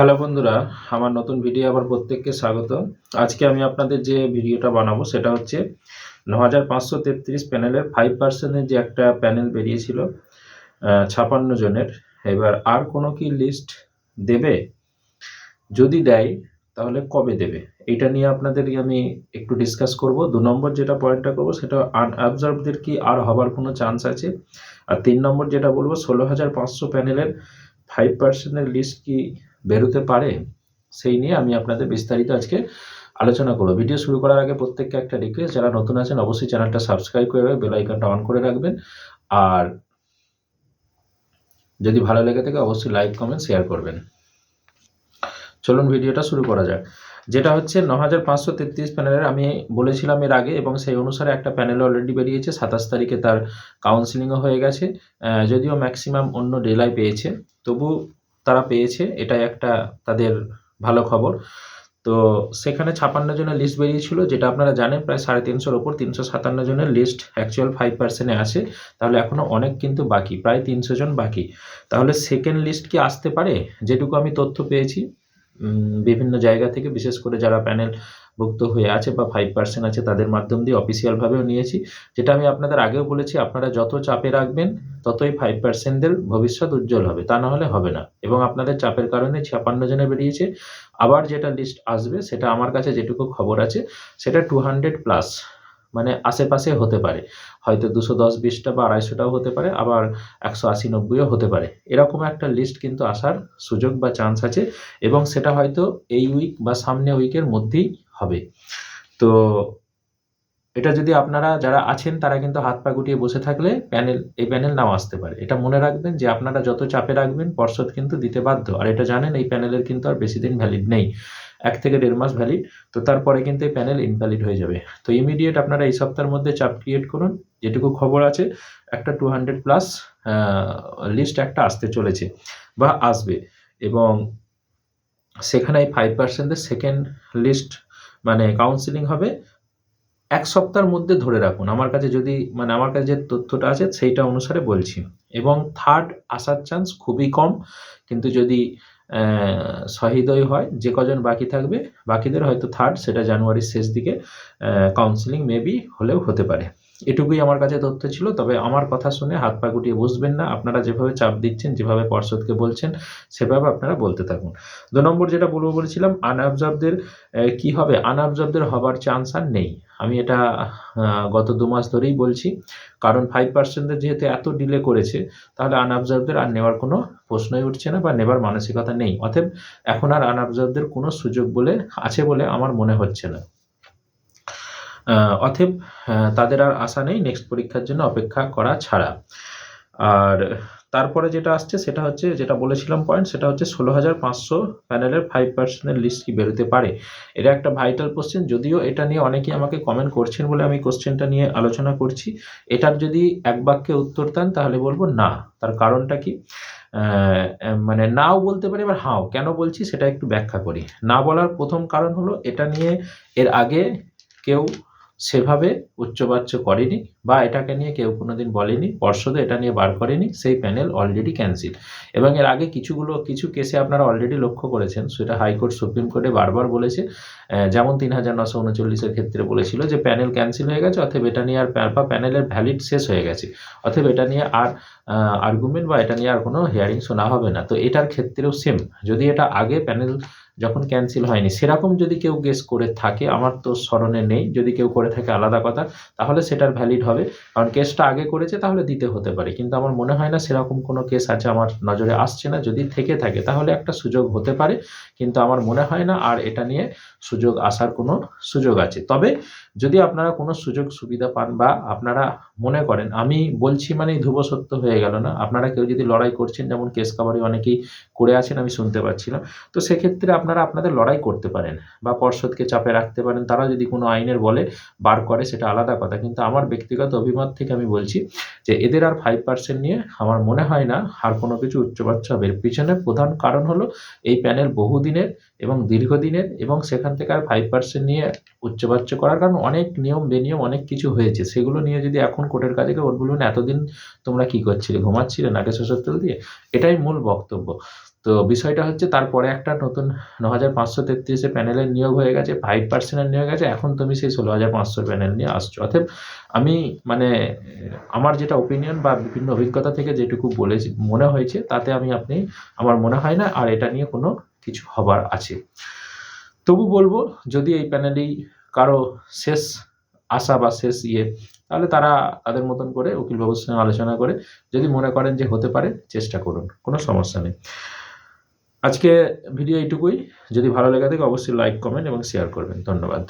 Hello বন্ধুরা, আমার নতুন ভিডিও আবার প্রত্যেককে স্বাগত। আজকে আমি আপনাদের যে ভিডিওটা বানাবো সেটা হচ্ছে ন হাজার পাঁচশো তেত্রিশ প্যানেলের ফাইভ পার্সেন্টের যে একটা প্যানেল বেরিয়েছিল ছাপান্ন জনের। এবার আর কোনো কি লিস্ট দেবে? যদি দেয়, তাহলে কবে দেবে? এটা নিয়ে আপনাদের আমি একটু ডিসকাস করব। দু নম্বর যেটা পয়েন্টটা করব, সেটা আনঅবজার্ভদের কি আর হবার কোনো চান্স আছে? আর তিন নম্বর যেটা বলব, ষোলো হাজার পাঁচশো প্যানেলের ফাইভ পার্সেন্টের লিস্ট কি বেরোতে পারে, সেই নিয়ে আমি আপনাদের বিস্তারিত আজকে আলোচনা করব। ভিডিও শুরু করার আগে প্রত্যেককে একটা রিকোয়েস্ট যারা নতুন আছেন, অবশ্যই চ্যানেলটা সাবস্ক্রাইব করে রাখবেন বেল আইকনটা অন করে রাখবেন। আর যদি ভালো লেগে থাকে, অবশ্যই লাইক কমেন্ট শেয়ার করবেন। চলুন ভিডিওটা শুরু করা যাক। যেটা হচ্ছে ন হাজার পাঁচশো তেত্রিশ প্যানেলের আমি বলেছিলাম এর আগে এবং সেই অনুসারে একটা প্যানেল অলরেডি বেরিয়েছে, সাতাশ তারিখে তার কাউন্সিলিংও হয়ে গেছে। যদিও ম্যাক্সিমাম অন্য ডেলাই পেয়েছে, তবু তারা পেয়েছে, এটাই একটা তাদের ভালো খবর। তো সেখানে ছাপান্ন জনের লিস্ট বেরিয়েছিল, যেটা আপনারা জানেন প্রায় সাড়ে তিনশোর ওপর, তিনশো সাতান্ন জনের লিস্ট অ্যাকচুয়াল ফাইভ পার্সেন্টে আছে। তাহলে এখনও অনেক কিন্তু বাকি, প্রায় তিনশো জন বাকি। তাহলে সেকেন্ড লিস্ট কি আসতে পারে? যেটুকু আমি তথ্য পেয়েছি বিভিন্ন জায়গা থেকে, বিশেষ করে যারা প্যানেল ভুক্ত হয়ে আছে বা ফাইভ পার্সেন্ট আছে তাদের মাধ্যম দিয়ে অফিসিয়ালভাবেও নিয়েছি। যেটা আমি আপনাদের আগেও বলেছি, আপনারা যত চাপে রাখবেন, ততই ফাইভ পার্সেন্টদের ভবিষ্যৎ উজ্জ্বল হবে। তা না হলে হবে না। এবং আপনাদের চাপের কারণে ছাপান্ন জনে বেরিয়েছে। আবার যেটা লিস্ট আসবে, সেটা আমার কাছে যেটুকু খবর আছে, সেটা টু হান্ড্রেড প্লাস মানে আশেপাশে হতে পারে। হয়তো দুশো দশ, বিশটা বা আড়াইশোটাও হতে পারে, আবার একশো আশি, নব্বইও হতে পারে। এরকম একটা লিস্ট কিন্তু আসার সুযোগ বা চান্স আছে। এবং সেটা হয়তো এই উইক বা সামনে উইকের মধ্যেই হবে। তো এটা যদি আপনারা যারা আছেন, তারা কিন্তু হাত পা গুটিয়ে বসে থাকলে প্যানেল, এই প্যানেল নাও আসতে পারে। এটা মনে রাখবেন যে আপনারা যত চাপে রাখবেন, পর্ষদ কিন্তু দিতে বাধ্য। আর এটা জানেন, এই প্যানেলের কিন্তু আর বেশি দিন ভ্যালিড নেই। এক থেকে দেড় মাস ভ্যালিড তো তারপরে কিন্তু এই প্যানেল ইনভ্যালিড হয়ে যাবে। তো ইমিডিয়েট আপনারা এই সপ্তাহের মধ্যে চাপ ক্রিয়েট করুন। যেটুকু খবর আছে, একটা টু হান্ড্রেড প্লাস লিস্ট একটা আসতে চলেছে বা আসবে। এবং সেখানে এই ফাইভ পার্সেন্টের সেকেন্ড লিস্ট মানে কাউন্সিলিং হবে, এক সপ্তাহের মধ্যে ধরে রাখুন। আমার কাছে যদি মানে আমার কাছে যে তথ্যটা আছে, সেইটা অনুসারে বলছি। এবং থার্ড আসার চান্স খুবই কম, কিন্তু যদি শহীদই হয়, যে কজন বাকি থাকবে, বাকিদের হয়তো থার্ড সেটা জানুয়ারির শেষ দিকে কাউন্সিলিং মেবি হলেও হতে পারে। এটুকুই আমার কাছে তথ্য ছিল, তবে আমার কথা শুনে হাত পা গুটিয়ে বসবেন না। আপনারা যেভাবে চাপ দিচ্ছেন, যেভাবে পর্ষদকে বলছেন, সেভাবে আপনারা বলতে থাকুন। দু নম্বর যেটা বলব বলেছিলাম আনঅবজার্ভদের কি হবে? আনঅবজার্ভদের হবার চান্স আর নেই। আমি এটা গত দু মাস ধরেই বলছি। কারণ ফাইভ পার্সেন্টের যেহেতু এত ডিলে করেছে, তাহলে আনঅবজার্ভদের আর নেওয়ার কোনো প্রশ্নই উঠছে না বা নেবার মানসিকতা নেই। অতএব এখন আর আনঅবজার্ভদের কোনো সুযোগ বলে, আছে বলে আমার মনে হচ্ছে না। অতএব তাদের আর আশা নেই নেক্সট পরীক্ষার জন্য অপেক্ষা করা ছাড়া। আর তারপরে যেটা আসছে সেটা হচ্ছে, যেটা বলেছিলাম পয়েন্ট সেটা হচ্ছে ষোলো হাজার পাঁচশো প্যানেলের ফাইভ পার্সেন্টের লিস্ট কি বেরোতে পারে? এটা একটা ভাইটাল কোশ্চেন যদিও এটা নিয়ে অনেকেই আমাকে কমেন্ট করছেন বলে আমি কোশ্চেনটা নিয়ে আলোচনা করছি। এটার যদি এক বাক্যে উত্তর দেন, তাহলে বলব না। তার কারণটা কি? মানে নাও বলতে পারি, এবার হাও। কেন বলছি? সেটা একটু ব্যাখ্যা করি। না বলার প্রথম কারণ হলো, এটা নিয়ে এর আগে কেউ সেভাবে উচ্চবাচ্য করেনি বা এটাকে নিয়ে কেউ কোনো দিন বলেনি, পর্ষদে এটা নিয়ে বার করেনি, সেই প্যানেল অলরেডি ক্যান্সেল এবং এর আগে কিছুগুলো, কিছু কেসে আপনারা অলরেডি লক্ষ্য করেছেন, সেটা হাইকোর্ট, সুপ্রিম কোর্টে বারবার বলেছে যেমন তিন হাজার নশো উনচল্লিশের ক্ষেত্রে বলেছিল যে প্যানেল ক্যান্সেল হয়ে গেছে, অথবা এটা নিয়ে আর বা প্যানেলের ভ্যালিড শেষ হয়ে গেছে, অথবা এটা নিয়ে আর আর্গুমেন্ট বা এটা নিয়ে আর কোনো হিয়ারিং শোনা হবে না। তো এটার ক্ষেত্রেও সেম যদি এটা আগে প্যানেল যখন ক্যান্সেল হয়নি। সেরকম যদি কেউ গেস করে থাকে, আমার তো স্মরণে নেই, যদি কেউ করে থাকে আলাদা কথা, তাহলে সেটার ভ্যালিড হবে। কারণ কেসটা আগে করেছে, তাহলে দিতে হতে পারে। কিন্তু আমার মনে হয় না সেরকম কোনো কেস আছে, আমার নজরে আসছে না। যদি থেকে থাকে, তাহলে একটা সুযোগ হতে পারে। কিন্তু আমার মনে হয় না, আর এটা নিয়ে সুযোগ আসার কোনো সুযোগ আছে। তবে যদি আপনারা কোনো সুযোগ সুবিধা পান বা আপনারা মনে করেন, আমি বলছি মানে ধ্রুব সত্য হয়ে গেল না। আপনারা কেউ যদি লড়াই করছেন, যেমন কেস কাবারি অনেকেই করে আছেন, আমি শুনতে পাচ্ছিলাম। তো সেক্ষেত্রে আপনারা আপনাদের লড়াই করতে পারেন বা পর্ষদকে চাপে রাখতে পারেন। তারা যদি কোনো আইনের বলে বার করে, সেটা আলাদা কথা। কিন্তু আমার ব্যক্তিগত অভিমত থেকে আমি বলছি যে, এদের আর ফাইভ পার্সেন্ট নিয়ে আমার মনে হয় না আর কোনো কিছু উচ্চবাচ্চ হবে পিছনে প্রধান কারণ হলো, এই প্যানেল বহুদিনের এবং দীর্ঘদিনের এবং সেখান থেকে আর ফাইভ পার্সেন্ট নিয়ে উচ্চবাচ্য করার কারণ অনেক নিয়ম বেনিয়ম অনেক কিছু হয়েছে। সেগুলো নিয়ে যদি এখন কোর্টের কাছে কেউ বলবেন এতদিন তোমরা কি করছিলে? ঘুমাচ্ছিলে? নাকে শ্বশুর তেল দিয়ে? এটাই মূল বক্তব্য। তো বিষয়টা হচ্ছে তারপরে একটা নতুন ন হাজার পাঁচশো তেত্রিশে প্যানেলের নিয়োগ হয়ে গেছে ফাইভ পার্সেন্টের নিয়োগ গেছে। এখন তুমি সেই ষোলো হাজার পাঁচশো প্যানেল নিয়ে আসছো। অতএব আমি মানে আমার যেটা ওপিনিয়ন বা বিভিন্ন অভিজ্ঞতা থেকে যেটুকু বলেছি, মনে হয়েছে, তাতে আমি আপনি, আমার মনে হয় না, আর এটা নিয়ে কোনো কিছু হবার আছে। তবু বলব, যদি এই প্যানেলেই কারও শেষ আশা বা শেষ ইয়ে তাহলে তারা তাদের মতন করে উকিল বাবুর সঙ্গে আলোচনা করে, যদি মনে করেন যে হতে পারে, চেষ্টা করুন, কোনো সমস্যা নেই। আজকে ভিডিও এইটুকুই। যদি ভালো লেগে থাকে, অবশ্যই লাইক কমেন্ট এবং শেয়ার করবেন। ধন্যবাদ।